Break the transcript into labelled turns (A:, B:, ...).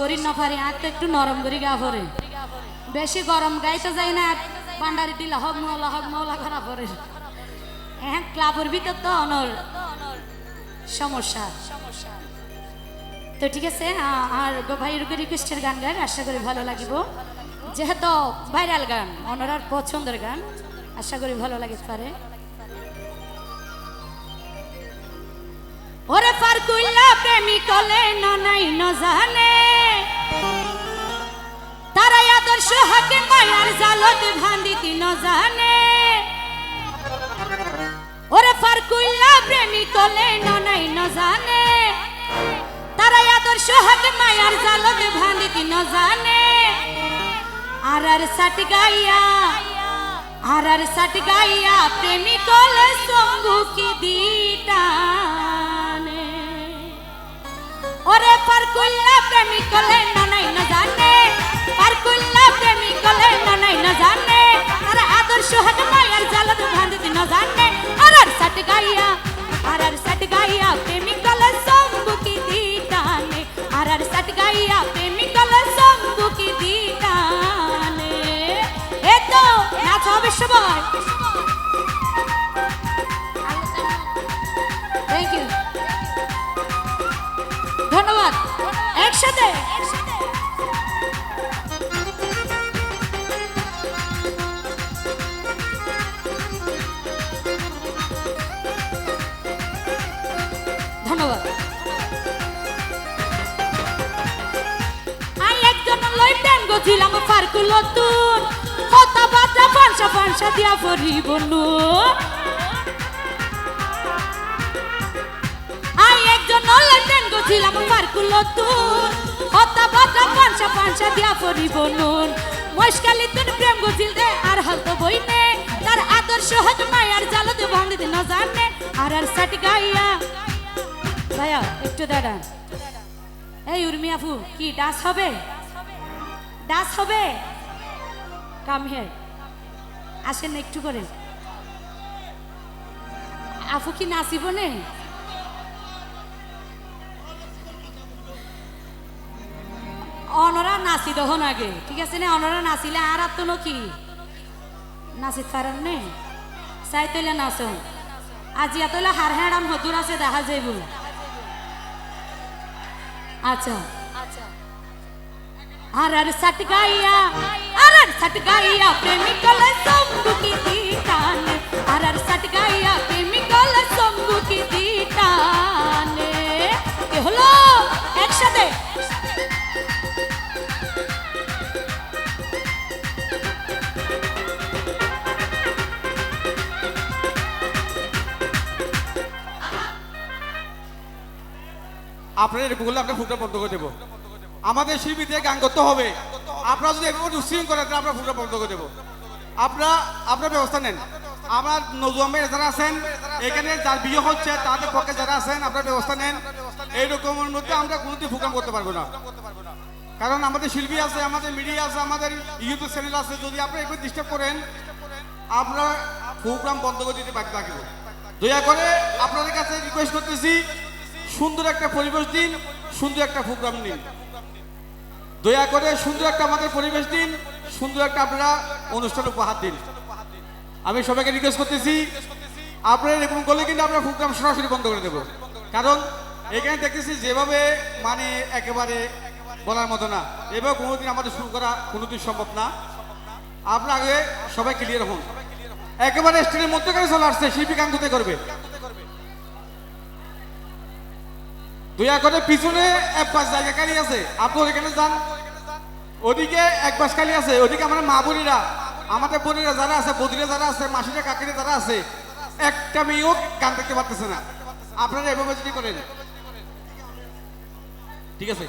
A: করি না পারি, আর তো একটু নরম করি গা পরে। বেশি গরম গাইতে যাই না পান্ডারি দিলে হক মহলা হক মহলা খারাপ পরে। হ্যাঁ ক্লাবের ভিতর তো অনর সমস্যা। তো ঠিক আছে আর ভাইয়ের রিকোয়েস্টের গান গান আশা করি ভালো লাগিব। যেহেতু ভাইরাল গান অনরার পছন্দের গান, আশা করি ভালো লাগিতে পারে। ওরে পার কইলা প্রেমিকলে ননাই ন জানে। তারা মায়ার জালত ভান্দিতি ন জানে। ওরে পার কইলা প্রেমিকলে ননাই ন জানে। তারা আদর্শ হাকে মায়ার জালত ভান্দিতি ন জানে। আর আর সাট গাইয়া, আর আর সাট গাইয়া প্রেমিকলে সঙ্গু কি দিটানে। ওরে পার কইলা প্রেমিক কলে নানাই না জানে। হাত মায়ার জালত ভান্দিতে না জানে। আর আর সাট গাইয়া আর আর সাট গাইয়া প্রেমিক কলে সঙ্গু কি দিটানে। আর আর সাট গাইয়া প্রেমিক কলে সঙ্গু কি দিটানে। এ তো নাচ হবে সবাই। থ্যাংক ইউ ধন্যবাদ। একসাথে। ধন্যবাদ। আই একজন লই প্রেম গছিলাম পার্কুল তুন কথা বার্তা ফাঁসা ফাঁসা দিয়া পড়িব নু আই একজন লেনদেন গছিলাম পার্কুল তুন হতা বাতা পাঁচা পাঁচা দিয়া পরিব নুন মস্কালি তুন প্রেম গছিল দে, আর হলতো বইনে তার আদর্শ হত মায়ার জালতে ভাঙতে না জানে। আর আর সাট গাইয়া ভাইয়া, একটু দাঁড়ান। এই উর্মি আপু, কি, ডাস হবে? ডাস হবে? কাম হিয়ার আসেন একটু করে। আপু কি নাচিব নে? অনরা নাচি দহন আগে। ঠিক আছে না, অনরা নাচিলে আর আর তো কি? নাচি পারেন নে। চাই তৈলে নাচন। আজি এতলে হার হ্যাঁড়াম হতুর আছে, দেখা যাইব। আচ্ছা। আর আর সট গাইয়া আর আর সট গাইয়া প্রেমিকল সঙ্গু কি দিটান আর আর সট গাইয়া
B: আপনার এরকম করলে আপনার ফুটটা বন্ধ করে দেবো। আমাদের শিল্পীদের গান করতে হবে। আপনারা যদি এভাবে উৎসৃঙ্গ করেন, তাহলে আপনার ফুটটা বন্ধ করে দেবো। আপনারা, আপনার ব্যবস্থা নেন। আমার নজুয়ামের যারা আছেন, এখানে যার বিয়ে হচ্ছে, তাদের পক্ষে যারা আছেন, আপনার ব্যবস্থা নেন। এইরকমের মধ্যে আমরা কোনোদিন প্রোগ্রাম করতে পারব না। কারণ আমাদের শিল্পী আছে, আমাদের মিডিয়া আছে, আমাদের ইউটিউব চ্যানেল আছে। যদি আপনি একটু ডিস্টার্ব করেন আমরা প্রোগ্রাম বন্ধ করে দিতে বাধ্য থাকব। দয়া করে আপনাদের কাছে রিকোয়েস্ট করতেছি সুন্দর একটা পরিবেশ দিন, সুন্দর একটা প্রোগ্রাম নিন দয়া করে সুন্দর একটা আমাদের পরিবেশ দিন, সুন্দর একটা আপনারা অনুষ্ঠান উপহার দিন। আমি সবাইকে রিকোয়েস্ট করতেছি, আপনারা এরকম করলে কিন্তু আমরা প্রোগ্রাম সরাসরি বন্ধ করে দেবো। কারণ এখানে দেখতেছি যেভাবে মানে একেবারে বলার মতো না। এভাবে কোনোদিন আমাদের শুরু করা কোনোদিন সম্ভব না। আপনার আগে সবাই ক্লিয়ার হন। একেবারে স্টেজের মধ্যখানে চলে আসছে, শিল্পী কোথায় করবে। দয়া করে পিছনে এক পাঁচ জায়গা খালি আছে। আপনি ওইখানে যান। ওদিকে এক পাশ খালি আছে। ওদিকে আমার মা বোনেরা, আমাদের বোনেরা যারা আছে, বদিরা যারা আছে, মাসিরা, কাকিরা যারা আছে, একটা মেয়েও গান দেখতে পারতেছে না। আপনারা এভাবে যদি করেন। ঠিক আছে?